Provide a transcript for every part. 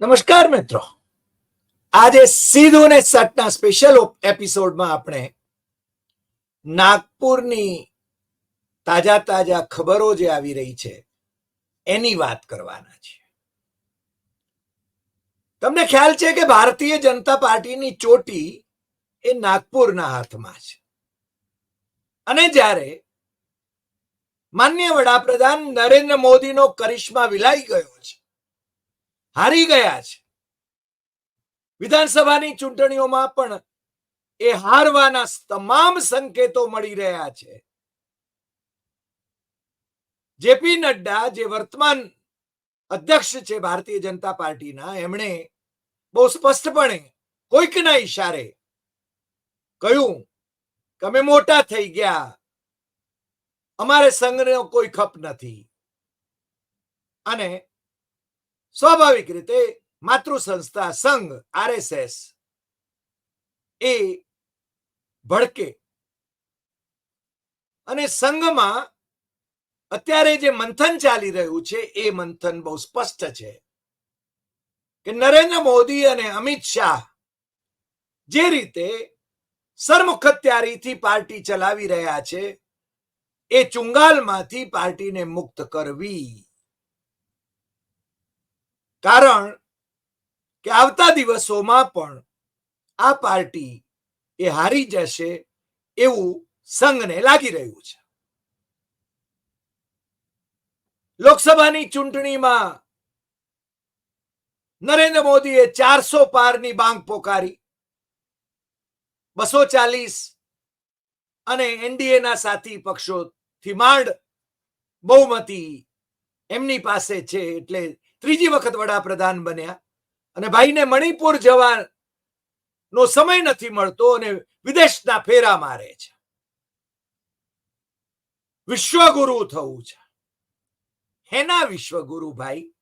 નમસ્કાર મિત્રો. આજે સીધું ને સટના સ્પેશિયલ એપિસોડમાં આપણે નાગપુરની તાજા તાજા ખબરો જે આવી રહી છે, એની વાત કરવાના છે તમને ખ્યાલ છે કે ભારતીય જનતા પાર્ટીની ચોટી એ નાગપુરના હાથમાં છે. અને જ્યારે માન્ય વડાપ્રધાન નરેન્દ્ર મોદીનો કરિશ્મા વિલાઈ ગયો છે હારી ગયા છે. વિધાનસભાની ચૂંટણીઓમાં પણ એ હારવાના તમામ સંકેતો મળી રહ્યા છે. જેપી નડ્ડા, જે વર્તમાન અધ્યક્ષ છે ભારતીય જનતા પાર્ટીના, એમણે બહુ સ્પષ્ટપણે કોઈકના ઈશારે કહ્યું કે અમે મોટા થઈ ગયા. અમારે સંઘનો કોઈ ખપ નથી. અને સ્વાભાવિક રીતે માતૃ સંસ્થા સંઘ, આરએસએસ, એ ભડકે. અને સંઘમાં અત્યારે જે મંથન ચાલી રહ્યું છે, એ મંથન બહુ સ્પષ્ટ છે કે નરેન્દ્ર મોદી અને અમિત શાહ જે રીતે સરમુખત્યારીથી પાર્ટી ચલાવી રહ્યા છે, એ ચુંગાલમાંથી પાર્ટીને મુક્ત કરવી. કારણ કે આવતા દિવસોમાં પણ આ પાર્ટી એ હારી જશે એવું સંઘને લાગી રહ્યું છે. લોકસભાની ચૂંટણીમાં નરેન્દ્ર મોદીએ ચારસો પારની બાંગ પોકારી, બસો ચાલીસ અને એનડીએના સાથી પક્ષોથી માંડ બહુમતી એમની પાસે છે એટલે ત્રીજી વખત વડાપ્રધાન બન્યા. અને ભાઈને મણિપુર જવા નો સમય નથી મળતો અને વિદેશના ફેરા મારે છે. વિશ્વગુરુ થવું છે. હેના વિશ્વગુરુ ભાઈ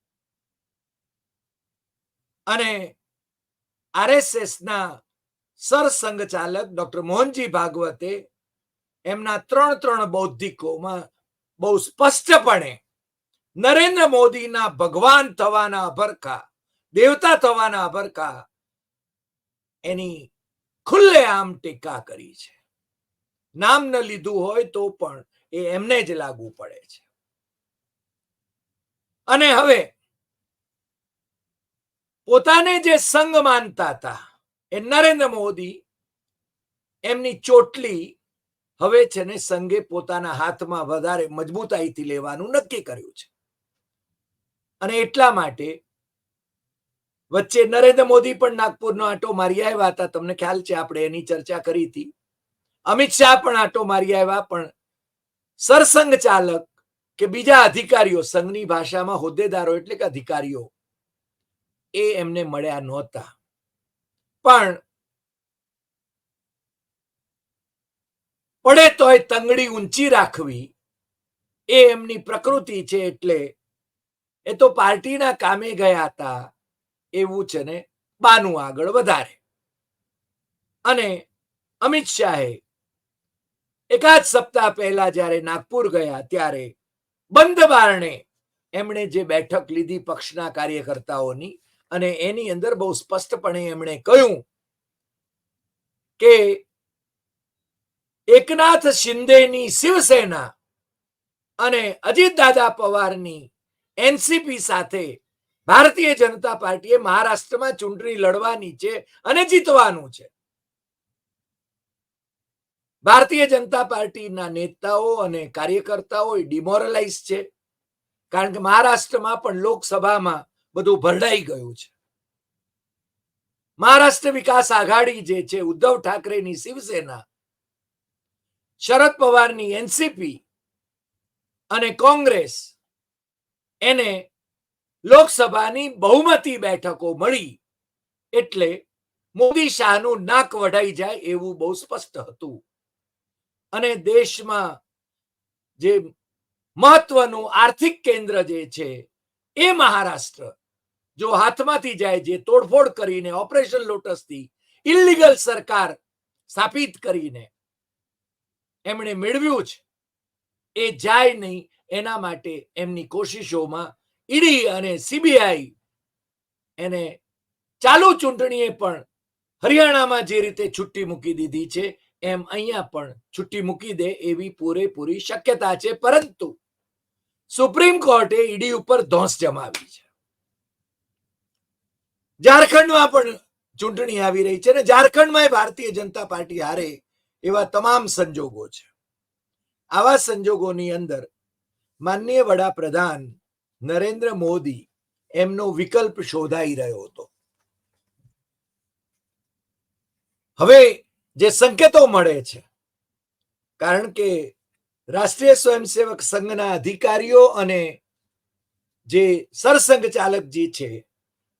અને આરએસએસ ના સરસંઘ ચાલક ડોક્ટર મોહનજી ભાગવતે એમના ત્રણ ત્રણ બૌદ્ધિકોમાં બહુ સ્પષ્ટપણે નરેન્દ્ર મોદીના ભગવાન થવાના અભરખા દેવતા થવાના અભરખા એની ખુલ્લે આમ ટીકા કરી છે. નામ ન લીધું હોય તો પણ એ એમને જ લાગુ પડે છે. અને હવે પોતાને જે સંઘ માનતા હતા, એ નરેન્દ્ર મોદી એમની ચોટલી હવે છે ને સંઘે પોતાના હાથમાં વધારે મજબૂતાઈથી લેવાનું નક્કી કર્યું છે. અને એટલા માટે વચ્ચે નરેન્દ્ર મોદી પણ નાગપુરનો આટો મારી આવ્યા હતા. તમને ખ્યાલ છે, આપણે એની ચર્ચા કરી હતી. અમિત શાહ પણ આટો મારી આવ્યા, પણ સરસંઘ ચાલક કે બીજા અધિકારીઓ, સંઘની ભાષામાં હોદ્દેદારો એટલે કે અધિકારીઓ, એ એમને મળ્યા નહોતા. પણ પડે તોય તંગડી ઊંચી રાખવી એ એમની પ્રકૃતિ છે એટલે એ તો પાર્ટીના કામે ગયા હતા. એવું છે ને? બાનું આગળ વધારે. અને અમિત શાહે એકાદ સપ્તાહ પહેલા જ્યારે નાગપુર ગયા ત્યારે બંધ બારણે એમણે જે બેઠક લીધી પક્ષના કાર્યકર્તાઓની અને એની અંદર બહુ સ્પષ્ટપણે એમણે કહ્યું કે એકનાથ શિંદેની શિવસેના અને અજીતદાદા પવારની એનસીપી સાથે ભારતીય જનતા પાર્ટીએ મહારાષ્ટ્રમાં ચૂંટણી લડવાની છે અને જીતવાનું છે. ભારતીય જનતા પાર્ટીના નેતાઓ અને કાર્યકર્તાઓ ડિમોરલાઇઝ છે, કારણ કે મહારાષ્ટ્રમાં પણ લોકસભામાં બધું ભરડાઈ ગયું છે. મહારાષ્ટ્ર વિકાસ આઘાડી જે છે, ઉદ્ધવ ઠાકરેની શિવસેના, શરદ પવારની એનસીપી અને કોંગ્રેસ એને લોકસભાની બહુમતી બેઠકો મળી. એટલે મોદી શાહનું નાક વઢાઈ જાય એવું બહુ સ્પષ્ટ હતું. અને દેશમાં જે મહત્વનું આર્થિક કેન્દ્ર જે છે એ મહારાષ્ટ્ર. જો હાથમાંથી જાય જે તોડફોડ કરીને ઓપરેશન લોટસથી ઇલીગલ સરકાર સ્થાપિત કરીને એમણે મેળવ્યું છે એ જાય નહીં. એના માટે એમની કોશિશોમાં ઈડી અને સીબીઆઈ એને ચાલુ ચૂંટણીએ પણ હરિયાણામાં જે રીતે છુટ્ટી મૂકી દીધી છે, એમ અહીંયા પણ છુટ્ટી મૂકી દે એવી પૂરેપૂરી શક્યતા છે. પરંતુ સુપ્રીમ કોર્ટે ઈડી ઉપર ધોંસ જમાવી છે. ઝારખંડમાં પણ ચૂંટણી આવી રહી છે અને ઝારખંડમાં ભારતીય જનતા પાર્ટી હારે એવા તમામ સંજોગો છે. આવા સંજોગોની અંદર માનનીય વડાપ્રધાન નરેન્દ્ર મોદી એમનો વિકલ્પ શોધાઈ રહ્યો હતો. હવે જે સંકેતો મળે છે, કારણ કે રાષ્ટ્રીય સ્વયંસેવક સંઘના અધિકારીઓ અને જે સરસંઘ ચાલકજી છે,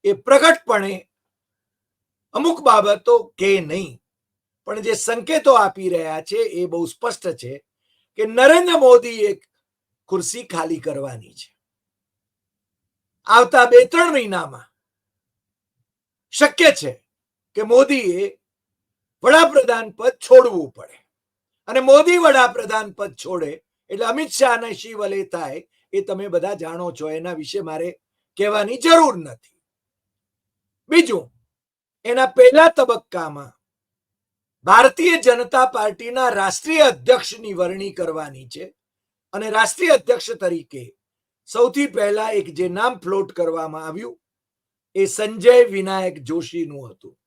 એ પ્રગટપણે અમુક બાબતો કે નહીં, પણ જે સંકેતો આપી રહ્યા છે એ બહુ સ્પષ્ટ છે કે નરેન્દ્ર મોદી એક ખુરશી ખાલી કરવાની છે. આવતા બે ત્રણ મહિનામાં શક્ય છે કે મોદીએ વડાપ્રધાન પદ છોડવું પડે. અને મોદી વડાપ્રધાન પદ છોડે એટલે અમિત શાહ અને શિવલે થાય એ તમે બધા જાણો છો, એના વિશે મારે કહેવાની જરૂર નથી. બીજું, એના પહેલા તબક્કામાં ભારતીય જનતા પાર્ટીના રાષ્ટ્રીય અધ્યક્ષની વરણી કરવાની છે. અને રાષ્ટ્રીય અધ્યક્ષ તરીકે સૌથી પહેલા એક જે નામ ફ્લોટ કરવામાં આવ્યું એ સંજય વિનાયક જોશીનું હતું.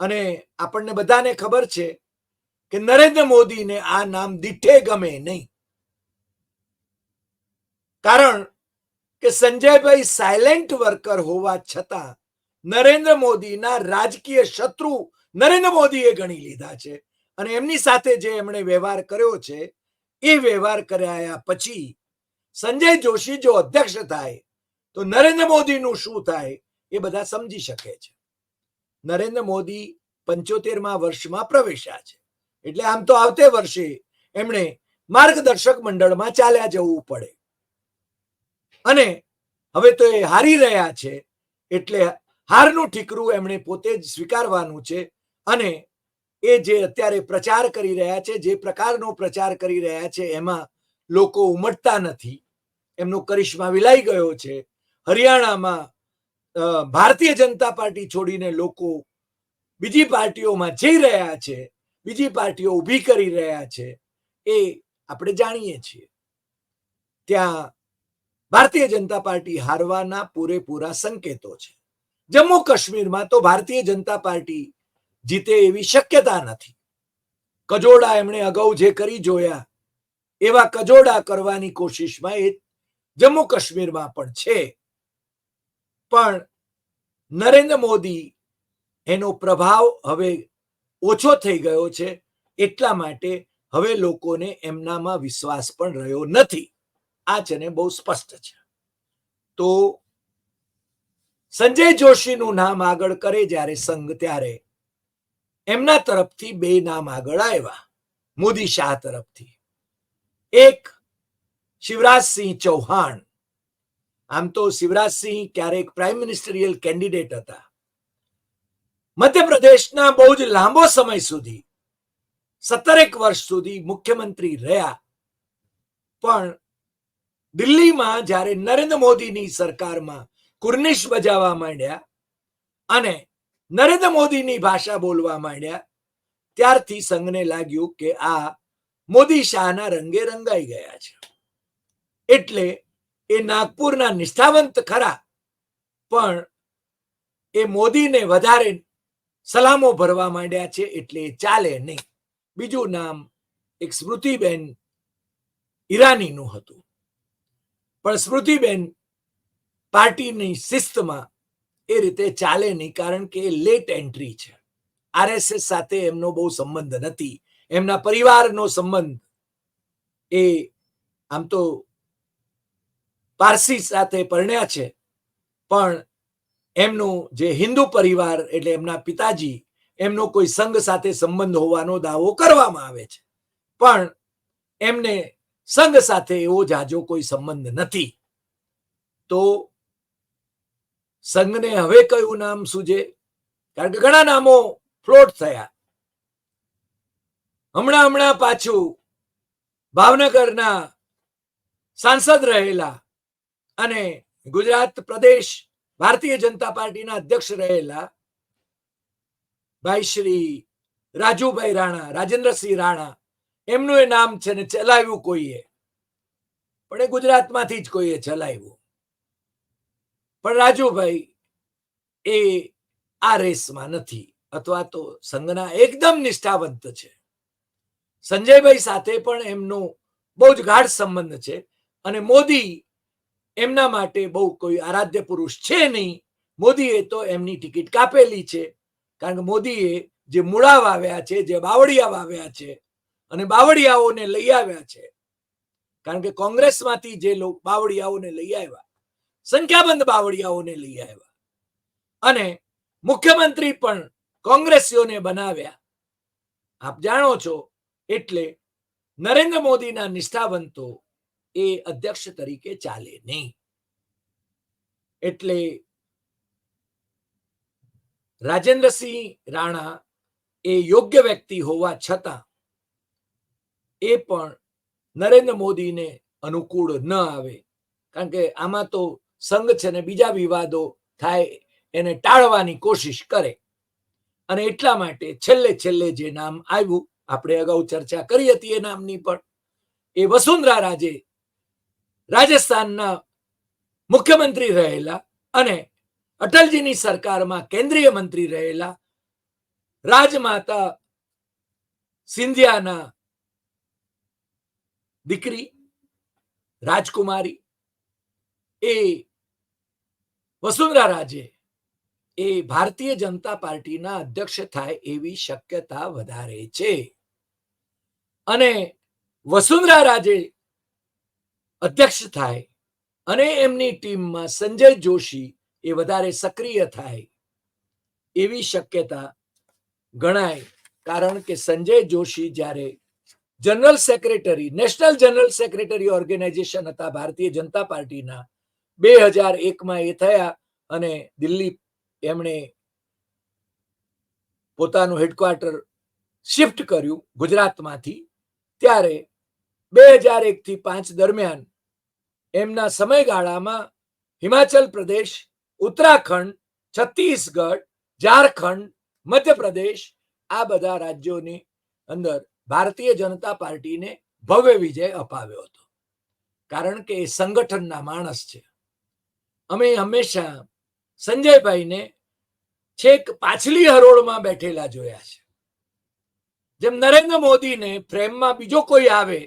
અને આપણને બધાને ખબર છે કે નરેન્દ્ર મોદીને આ નામ દીઠે ગમે નહીં. કારણ કે સંજયભાઈ સાયલેન્ટ વર્કર હોવા છતાં નરેન્દ્ર મોદીના રાજકીય શત્રુ નરેન્દ્ર મોદીએ ગણી લીધા છે. અને એમની સાથે જે એમણે વ્યવહાર કર્યો છે એ વ્યવહાર કર્યા પછી સંજય જોશી જો અધ્યક્ષ થાય, તો નરેન્દ્ર મોદીનું શું થાય એ બધા સમજી શકે છે. નરેન્દ્ર મોદી પંચોતેરમાં વર્ષમાં પ્રવેશ્યા છે. એટલે આમ તો આવતે વર્ષે એમણે માર્ગદર્શક મંડળમાં ચાલ્યા જવું પડે. અને હવે તો એ હારી રહ્યા છે, એટલે હારનું ઠીકરું એમણે પોતે જ સ્વીકારવાનું છે અને એ જે અત્યારે પ્રચાર કરી રહ્યા છે, જે પ્રકારનો પ્રચાર કરી રહ્યા છે, એમાં લોકો ઉમટતા નથી. એમનો કરિશ્મા વિલાઈ ગયો છે. હરિયાણામાં ભારતીય જનતા પાર્ટી છોડીને લોકો બીજી પાર્ટીઓમાં જઈ રહ્યા છે, બીજી પાર્ટીઓ ઊભી કરી રહ્યા છે, એ આપણે જાણીએ છીએ. ત્યાં ભારતીય જનતા પાર્ટી હારવાના પૂરેપૂરા સંકેતો છે. જમ્મુ કાશ્મીરમાં તો ભારતીય જનતા પાર્ટી જીતે એવી શક્યતા નથી. કજોડા એમણે અગાઉ જે કરી જોયા, એવા કજોડા કરવાની કોશિશમાં એ જમ્મુ કાશ્મીરમાં પણ છે. પણ નરેન્દ્ર મોદી એનો પ્રભાવ હવે ઓછો થઈ ગયો છે, એટલા માટે હવે લોકોને એમનામાં વિશ્વાસ પણ રહ્યો નથી. આ છે ને બહુ સ્પષ્ટ છે. તો સંજય જોશીનું નામ આગળ કરે જ્યારે સંઘ ત્યારે એમના તરફથી બે નામ આગળ આવ્યા. મોદી શાહ તરફથી. એક શિવરાજસિંહ ચૌહાણ. આમ તો શિવરાજસિંહ ક્યારેક પ્રાઇમ મિનિસ્ટરિયલ કેન્ડિડેટ હતા. મધ્યપ્રદેશના બહુ જ લાંબો સમય સુધી, સત્તરેક વર્ષ સુધી મુખ્યમંત્રી રહ્યા. પણ દિલ્હીમાં જ્યારે નરેન્દ્ર મોદીની સરકારમાં કુર્નિશ બજાવવા માંડ્યા અને નરેન્દ્ર મોદીની ભાષા બોલવા માંડ્યા. ત્યારથી સંઘને લાગ્યું કે આ મોદી શાહના રંગે રંગાઈ ગયા છે. એટલે એ નાગપુરના નિષ્ઠાવંત ખરા, પણ એ મોદીને વધારે સલામો ભરવા માંડ્યા છે એટલે ચાલે નહીં. બીજું નામ એક સ્મૃતિબેન ઈરાનીનું હતું. પણ સ્મૃતિબેન પાર્ટીની શિસ્તમાં એ રીતે ચાલે નહીં કારણ કે લેટ એન્ટ્રી છે. આરએસએસ સાથે એમનો બહુ સંબંધ નથી. એમના પરિવારનો સંબંધ એ આમ તો પારસી સાથે પરણ્યા છે. પણ એમનું જે હિન્દુ પરિવાર એટલે એમના પિતાજી, એમનો કોઈ સંઘ સાથે સંબંધ હોવાનો દાવો કરવામાં આવે છે. પણ એમને સંઘ સાથે એવો જાજો કોઈ સંબંધ નથી. તો સંઘને હવે કયું નામ સૂજે? કારણ કે ઘણા નામો ફ્લોટ થયા. હમણાં હમણાં પાછું ભાવનગરના સાંસદ રહેલા અને ગુજરાત પ્રદેશ ભારતીય જનતા પાર્ટીના અધ્યક્ષ રહેલા ભાઈ શ્રી રાજુભાઈ રાણા, રાજેન્દ્રસિંહ રાણા, એમનું એ નામ છે ને ચલાવ્યું કોઈએ? પણ એ ગુજરાતમાંથી જ કોઈએ ચલાવ્યું. પણ રાજુભાઈ, એ આ રેસમાં નથી. અથવા તો સંઘના એકદમ નિષ્ઠાવંત છે. સંજયભાઈ સાથે પણ એમનો બહુ જ ગાઢ સંબંધ છે. અને મોદી એમના માટે બહુ કોઈ આરાધ્ય પુરુષ છે નહીં. મોદીએ તો એમની ટિકિટ કાપેલી છે. કારણ કે મોદીએ જે મૂળા વાવ્યા છે, જે બાવળિયા વાવ્યા છે, અને બાવળિયાઓને લઈ આવ્યા છે. કારણ કે કોંગ્રેસમાંથી જે લોકો બાવળિયાઓને લઈ આવ્યા સંખ્યાબંધ બાવળિયાઓને લઈ આવ્યા. અને મુખ્યમંત્રી પણ કોંગ્રેસીઓને બનાવ્યા. આપ જાણો છો, એટલે નરેન્દ્ર મોદીના નિષ્ઠાવંતો એ અધ્યક્ષ તરીકે ચાલે નહીં. એટલે રાજેન્દ્રસિંહ રાણા એ યોગ્ય વ્યક્તિ હોવા છતાં એ પણ નરેન્દ્ર મોદીને અનુકૂળ ન આવે. કારણ કે આમાં તો સંઘ છે ને બીજા વિવાદો થાય એને ટાળવાની કોશિશ કરે. અને એટલા માટે છેલ્લે છેલ્લે જે નામ આવ્યું, આપણે અગાઉ ચર્ચા કરી હતી એ નામની પણ, એ વસુંધરા રાજે રાજસ્થાનના મુખ્યમંત્રી રહેલા અને અટલજીની સરકારમાં કેન્દ્રીય મંત્રી રહેલા રાજમાતા સિંધિયાના દીકરી રાજકુમારી એ વસુંધરા રાજે. એ ભારતીય જનતા પાર્ટીના અધ્યક્ષ થાય એવી શક્યતા વધારે છે. અને વસુંધરા રાજે અધ્યક્ષ થાય અને એમની ટીમમાં સંજય જોશી એ વધારે સક્રિય થાય એવી શક્યતા ગણાય. કારણ કે સંજય જોશી જ્યારે general secretary, national general secretary organisation હતા ભારતીય જનતા પાર્ટીના બે હજાર એકમાં એ થયા અને દિલ્હી એમણે પોતાનું હેડક્વાર્ટર શિફ્ટ કર્યું ગુજરાતમાંથી. ત્યારે બે હજાર એકથી પાંચ દરમિયાન એમના સમયગાળામાં હિમાચલ પ્રદેશ, ઉત્તરાખંડ, છત્તીસગઢ, ઝારખંડ, મધ્યપ્રદેશ આ બધા રાજ્યોની અંદર ભારતીય જનતા પાર્ટીને ભવ્ય વિજય અપાવ્યો હતો. કારણ કે એ સંગઠનના માણસ છે. અમે હંમેશા સંજયભાઈને છેક પાછલી હરોળમાં બેઠેલા જોયા છે. જેમ નરેન્દ્ર મોદીને પ્રેમમાં બીજો કોઈ આવે,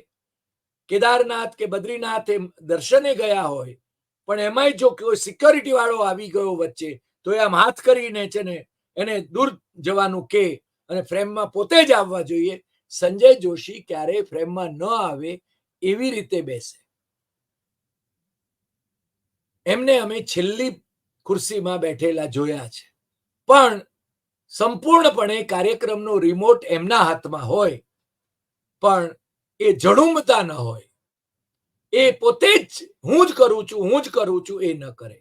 કેદારનાથ કે બદ્રીનાથ એ દર્શને ગયા હોય, પણ એમાંય જો કોઈ સિક્યોરિટી વાળો આવી ગયો વચ્ચે, તો આમ હાથ કરીને છે ને, એને દૂર જવાનું કે અને ફ્રેમમાં પોતે જ આવવા જોઈએ. સંજય જોશી ક્યારેય ફ્રેમમાં ન આવે એવી રીતે બેસે. એમને અમે છેલ્લી ખુરશીમાં બેઠેલા જોયા છે. પણ સંપૂર્ણપણે કાર્યક્રમનો રિમોટ એમના હાથમાં હોય, પણ એ જડુમતા ન હોય. એ પોતે જ હું જ કરું છું, હું જ કરું છું, એ ન કરે.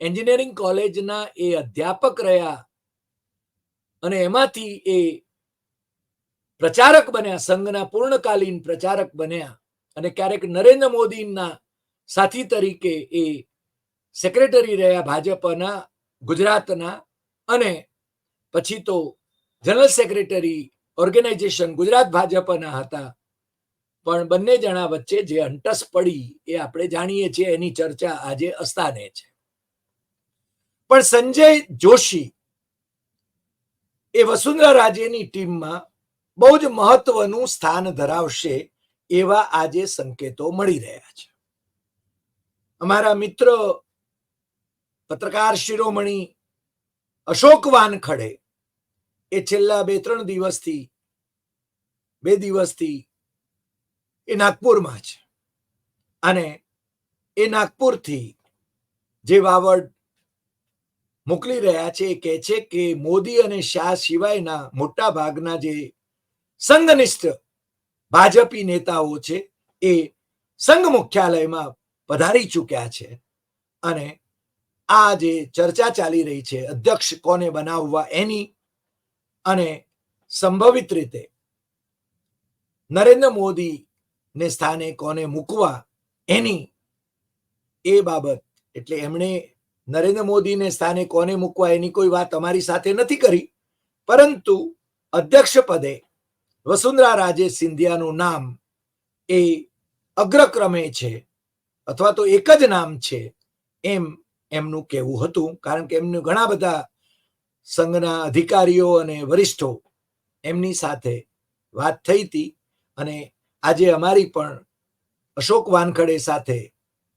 એન્જિનિયરિંગ કોલેજના એ અધ્યાપક રહ્યા અને એમાંથી એ પ્રચારક બન્યા, સંઘના પૂર્ણકાલીન પ્રચારક બન્યા અને ક્યારેક નરેન્દ્ર મોદીના સાથી તરીકે એ સેક્રેટરી રહ્યા ભાજપના, ગુજરાતના અને પછી તો જનરલ સેક્રેટરી ઓર્ગેનાઇઝેશન ગુજરાત ભાજપના હતા. પણ બંને જણા વચ્ચે જે અંટસ પડી એ આપણે જાણીએ છીએ, એની ચર્ચા આજે અસ્તાને છે. પણ સંજય જોશી એ વસુંધરા રાજેની ટીમમાં બહુ જ મહત્વનું સ્થાન ધરાવશે એવા આજે સંકેતો મળી રહ્યા છે. અમારા મિત્ર પત્રકાર શિરોમણી અશોક વાનખડે એ છેલ્લા બે, ત્રણ દિવસથી, બે દિવસથી એ નાગપુરમાં છે. અને એ નાગપુરથી જે વાવડ મોકલી રહ્યા છે એ કહે છે કે મોદી અને શાહ સિવાયના મોટા ભાગના જે સંઘનિષ્ઠ ભાજપી નેતાઓ છે એ સંઘ મુખ્યાલયમાં પધારી ચૂક્યા છે. અને આ જે ચર્ચા ચાલી રહી છે, અધ્યક્ષ કોને બનાવવા એની અને સંભવિત રીતે નરેન્દ્ર મોદી સ્થાને કોને મૂકવા એની એ બાબત, એટલે એમણે નરેન્દ્ર મોદીને સ્થાને કોને મૂકવા એની કોઈ વાત અમારી સાથે નથી કરી, પરંતુ અધ્યક્ષ પદે વસુંધરા રાજે સિંધિયાનું નામ એ અગ્રક્રમે છે, અથવા તો એક જ નામ છે, એમ એમનું કહેવું હતું, કારણ કે એમને ઘણા બધા સંઘના અધિકારીઓ અને વરિષ્ઠો એમની સાથે વાત થઈ હતી અને આજે અમારી પણ અશોક વાનખડે સાથે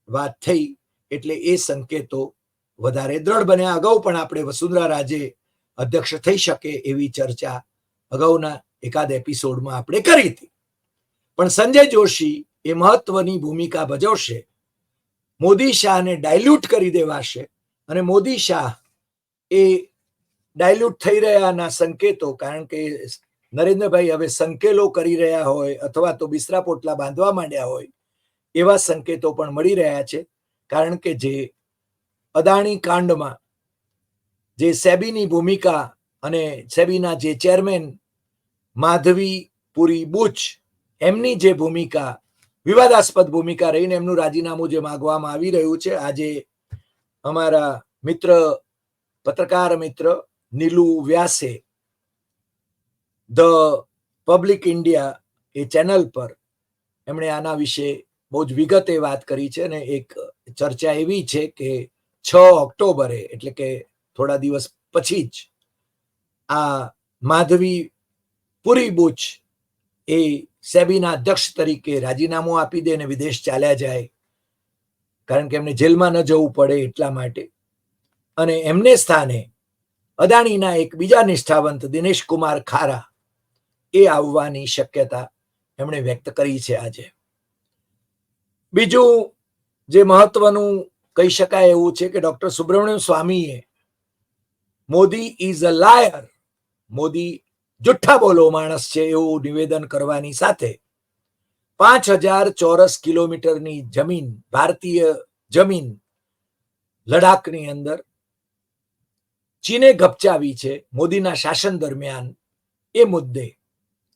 વાત થઈ એટલે એ સંકેતો વધારે દ્રઢ બન્યા. અગાઉ પણ આપણે વસુંધરા રાજે અધ્યક્ષ થઈ શકે એવી ચર્ચા અગાઉના એકાદ એપિસોડમાં આપણે કરી હતી. પણ સંજય જોશી એ મહત્વની ભૂમિકા ભજવશે મોદી શાહને ડાયલ્યુટ કરી દેવાશે. અને મોદી શાહ એ ડાયલ્યુટ થઈ રહ્યાના સંકેતો, કારણ કે નરેન્દ્રભાઈ હવે સંકેલો કરી રહ્યા હોય અથવા તો બિસરા પોટલા બાંધવા માંડ્યા હોય, એવા સંકેતો પણ મળી રહ્યા છે. કારણ કે જે અદાણી કાંડમાં જે સેબીની ભૂમિકા અને સેબીના જે ચેરમેન માધવી પુરી બુચ, એમની જે ભૂમિકા વિવાદાસ્પદ ભૂમિકા રહીને એમનું રાજીનામું જે માગવામાં આવી રહ્યું છે, આજે અમારા મિત્ર, પત્રકાર મિત્ર નીલુ વ્યાસે ધ પબ્લિક ઇન્ડિયા એ ચેનલ પર એમણે આના વિશે બહુ જ વિગતે વાત કરી છે અને એક ચર્ચા એવી છે કે છ ઓક્ટોબરે, એટલે કે થોડા દિવસ પછી જ આ માધવી પુરી બુચ એ સેબીના અધ્યક્ષ તરીકે રાજીનામું આપી દે અને વિદેશ ચાલ્યા જાય. કારણ કે એમને જેલમાં ન જવું પડે એટલા માટે. અને એમને સ્થાને અદાણીના એક બીજા નિષ્ઠાવંત દિનેશ ખારા એ આવવાની શક્યતા એમણે વ્યક્ત કરી છે આજે. બીજું જે મહત્વનું કહી શકાય એવું છે કે ડોક્ટર સુબ્રમણ્યમ સ્વામીએ, Modi is a liar. Modi જુઠ્ઠા બોલો માણસ છે એવું નિવેદન કરવાની સાથે પાંચ હજાર ચોરસ કિલોમીટરની જમીન, ભારતીય જમીન લડાખની અંદર ચીને ગપચાવી છે મોદીના શાસન દરમિયાન એ મુદ્દે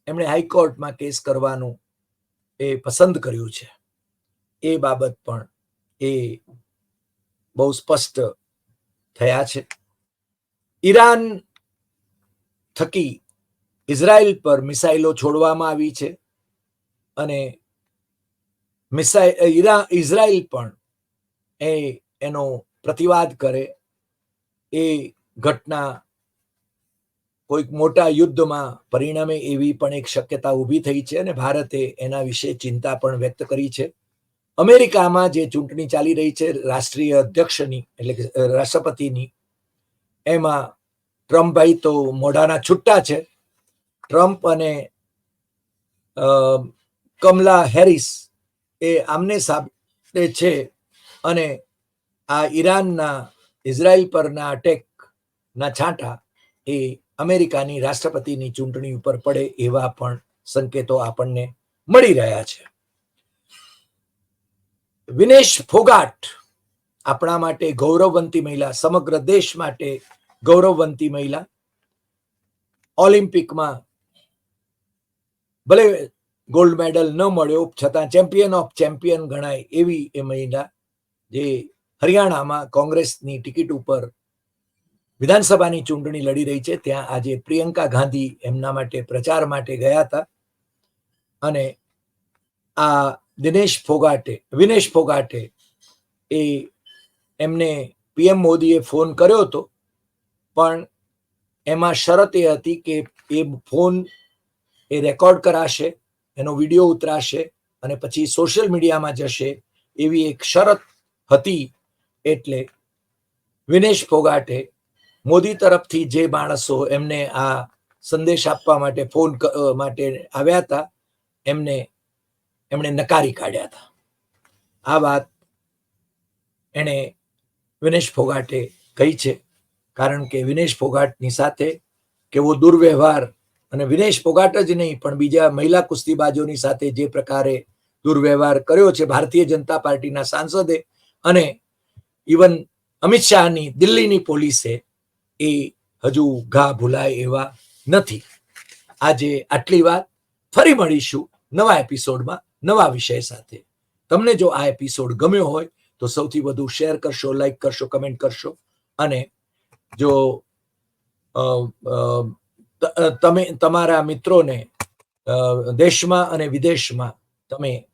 એમણે હાઈકોર્ટમાં કેસ કરવાનું એ પસંદ કર્યું છે. એ બાબત પણ એ બહુ સ્પષ્ટ થયા છે. ઈરાન થકી ઇઝરાયલ પર મિસાઇલો છોડવામાં આવી છે અને મિસાઇલ ઇઝરાયલ પણ એ, એનો પ્રતિવાદ કરે. એ ઘટના કોઈક મોટા યુદ્ધમાં પરિણમે એવી પણ એક શક્યતા ઊભી થઈ છે અને ભારતે એના વિશે ચિંતા પણ વ્યક્ત કરી છે. અમેરિકામાં જે ચૂંટણી ચાલી રહી છે, રાષ્ટ્રીય અધ્યક્ષની, એટલે કે રાષ્ટ્રપતિની, એમાં ટ્રમ્પભાઈ તો મોઢાના છુટ્ટા છે. ટ્રમ્પ અને કમલા હેરિસ એ આમને સાબતે છે અને આ ઈરાનના, ઇઝરાયલ પરના અટેકના છાંટા એ અમેરિકાની રાષ્ટ્રપતિની ચૂંટણી ઉપર પડે એવા પણ સંકેતો આપણને મળી રહ્યા છે. વિનેશ ફોગાટ આપણા માટે ગૌરવવંતી મહિલા, સમગ્ર દેશ માટે ગૌરવવંતી મહિલા, ઓલિમ્પિકમાં ભલે ગોલ્ડ મેડલ ન મળ્યો, છતાં ચેમ્પિયન ઓફ ચેમ્પિયન ગણાય એવી એ મહિલા જે હરિયાણામાં કોંગ્રેસની ટિકિટ ઉપર વિધાનસભાની ચૂંટણી લડી રહી છે. ત્યાં આજે પ્રિયંકા ગાંધી એમના માટે પ્રચાર માટે ગયા હતા. અને આ દિનેશ ફોગાટે, વિનેશ ફોગાટે એ એમને પીએમ મોદીએ ફોન કર્યો હતો. પણ એમાં શરત એ હતી કે એ ફોન એ રેકોર્ડ કરાશે, એનો વીડિયો ઉતરાશે અને પછી સોશિયલ મીડિયામાં જશે એવી એક શરત હતી એટલે વિનેશ ફોગાટે મોદી તરફથી જે માણસો એમને આ સંદેશ આપવા માટે ફોન માટે આવ્યા હતા, એમને, એમણે નકારી કાઢ્યા હતા. આ વાત એણે વિનેશ ફોગાટે કહી છે, કારણ કે વિનેશ ફોગાટની સાથે કેવો દુર્વ્યવહાર અને વિનેશ ફોગાટ જ નહીં પણ બીજા મહિલા કુસ્તીબાજોની સાથે જે પ્રકારે દુર્વ્યવહાર કર્યો છે ભારતીય જનતા પાર્ટીના સાંસદે અને ઇવન અમિત શાહની દિલ્હીની પોલીસે એ હજુ ઘા ભૂલાય એવા નથી. આજે આટલી વાત. ફરી મળીશું નવા એપિસોડમાં નવા વિષય સાથે. તમને જો આ એપિસોડ ગમ્યો હોય તો સૌથી વધુ શેર કરશો લાઈક કરશો કમેન્ટ કરશો અને જો અ, તમે, તમારા મિત્રોને દેશમાં અને વિદેશમાં તમે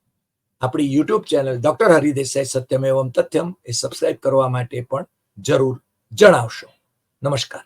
આપણી YouTube channel doctor Hari Desai Satyam Evam Tathyam એ સબસ્ક્રાઇબ કરવા માટે પણ જરૂર જણાવશો. નમસ્કાર.